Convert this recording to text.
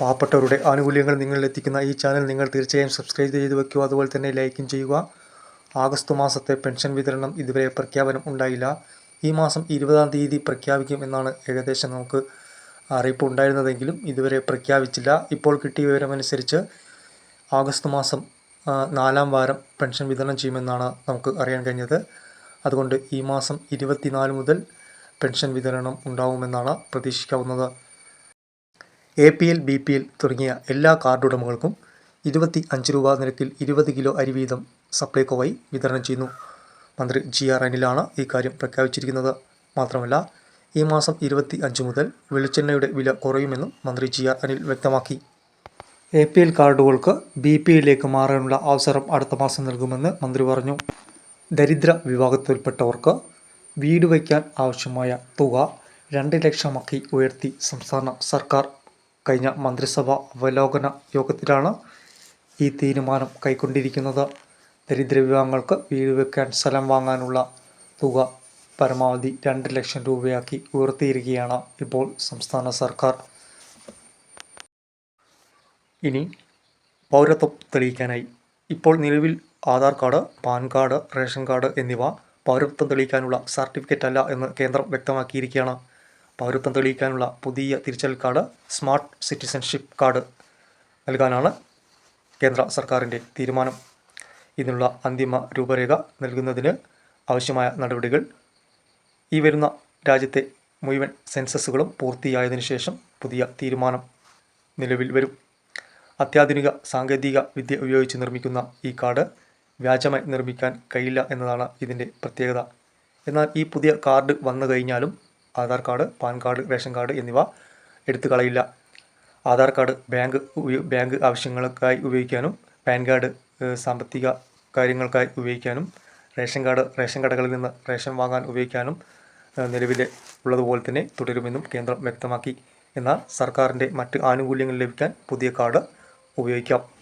പാവപ്പെട്ടവരുടെ ആനുകൂല്യങ്ങൾ നിങ്ങളിലെത്തിക്കുന്ന ഈ ചാനൽ നിങ്ങൾ തീർച്ചയായും സബ്സ്ക്രൈബ് ചെയ്ത് വെക്കുക. അതുപോലെ തന്നെ ലൈക്കും ചെയ്യുക. ആഗസ്റ്റ് മാസത്തെ പെൻഷൻ വിതരണം ഇതുവരെ പ്രഖ്യാപനം ഉണ്ടായില്ല. ഈ മാസം ഇരുപതാം തീയതി പ്രഖ്യാപിക്കും എന്നാണ് ഏകദേശം നമുക്ക് അറിയിപ്പ് ഉണ്ടായിരുന്നതെങ്കിലും ഇതുവരെ പ്രഖ്യാപിച്ചില്ല. ഇപ്പോൾ കിട്ടിയ വിവരമനുസരിച്ച് ആഗസ്റ്റ് മാസം നാലാം വാരം പെൻഷൻ വിതരണം ചെയ്യുമെന്നാണ് നമുക്ക് അറിയാൻ കഴിഞ്ഞത്. അതുകൊണ്ട് ഈ മാസം ഇരുപത്തിനാല് മുതൽ പെൻഷൻ വിതരണം ഉണ്ടാവുമെന്നാണ് പ്രതീക്ഷിക്കാവുന്നത്. A P L B P L തുടങ്ങിയ എല്ലാ കാർഡ് ഉടമകൾക്കും ഇരുപത്തി അഞ്ച് രൂപ നിരക്കിൽ ഇരുപത് കിലോ അരി വീതം സപ്ലൈകോ വഴി വിതരണം ചെയ്യുന്നു. മന്ത്രി ജി ആർ അനിലാണ് ഈ കാര്യം പ്രഖ്യാപിച്ചിരിക്കുന്നത്. മാത്രമല്ല ഈ മാസം ഇരുപത്തി അഞ്ച് മുതൽ വെളിച്ചെണ്ണയുടെ വില കുറയുമെന്നും മന്ത്രി ജി ആർ അനിൽ വ്യക്തമാക്കി. എ പി എൽ കാർഡുകൾക്ക് ബി പി എല്ലിലേക്ക് മാറാനുള്ള അവസരം അടുത്ത മാസം നൽകുമെന്ന് മന്ത്രി പറഞ്ഞു. ദരിദ്ര വിഭാഗത്തിൽപ്പെട്ടവർക്ക് വീട് വയ്ക്കാൻ ആവശ്യമായ തുക രണ്ട് ലക്ഷമാക്കി ഉയർത്തി സംസ്ഥാന സർക്കാർ കഴിഞ്ഞ മന്ത്രിസഭ അവലോകന യോഗത്തിലാണ് ഈ തീരുമാനം കൈക്കൊണ്ടിരിക്കുന്നത്. ദരിദ്ര വിഭാഗങ്ങൾക്ക് വീട് വെക്കാൻ സ്ഥലം വാങ്ങാനുള്ള തുക പരമാവധി രണ്ട് ലക്ഷം രൂപയാക്കി ഉയർത്തിയിരിക്കുകയാണ് ഇപ്പോൾ സംസ്ഥാന സർക്കാർ. ഇനി പൗരത്വം തെളിയിക്കാനായി. ഇപ്പോൾ നിലവിൽ Aadhaar card PAN card ration card എന്നിവ പൗരത്വം തെളിയിക്കാനുള്ള സർട്ടിഫിക്കറ്റ് അല്ല എന്ന് കേന്ദ്രം വ്യക്തമാക്കിയിരിക്കുകയാണ്. പൗരത്വം തെളിയിക്കാനുള്ള പുതിയ തിരിച്ചൽ കാർഡ് സ്മാർട്ട് സിറ്റിസൺഷിപ്പ് കാർഡ് നൽകാനാണ് കേന്ദ്ര സർക്കാരിന്റെ തീരുമാനം. ഇതിനുള്ള അന്തിമ രൂപരേഖ നൽകുന്നതിന് ആവശ്യമായ നടപടികൾ. ഈ വരുന്ന രാജ്യത്തെ മുഴുവൻ സെൻസസുകളും പൂർത്തിയായതിനു ശേഷം പുതിയ തീരുമാനം നിലവിൽ വരും. അത്യാധുനിക സാങ്കേതിക വിദ്യ ഉപയോഗിച്ച് നിർമ്മിക്കുന്ന ഈ കാർഡ് വ്യാജമായി നിർമ്മിക്കാൻ കഴിയില്ല എന്നതാണ് ഇതിന്റെ പ്രത്യേകത. എന്നാൽ ഈ പുതിയ കാർഡ് വന്നു കഴിഞ്ഞാലും Aadhaar card PAN card ration card എന്നിവ എടുത്തു കളയില്ല. ആധാർ കാർഡ് ബാങ്ക് ബാങ്ക് ആവശ്യങ്ങൾക്കായി ഉപയോഗിക്കാനും പാൻ കാർഡ് സാമ്പത്തിക കാര്യങ്ങൾക്കായി ഉപയോഗിക്കാനും റേഷൻ കാർഡ് റേഷൻ കടകളിൽ നിന്ന് റേഷൻ വാങ്ങാൻ ഉപയോഗിക്കാനും നിലവിലെ ഉള്ളതുപോലെ തന്നെ തുടരുമെന്നും കേന്ദ്രം വ്യക്തമാക്കി. എന്നാൽ സർക്കാരിന്റെ മറ്റ് ആനുകൂല്യങ്ങൾ ലഭിക്കാൻ പുതിയ കാർഡ് ഉപയോഗിക്കാം.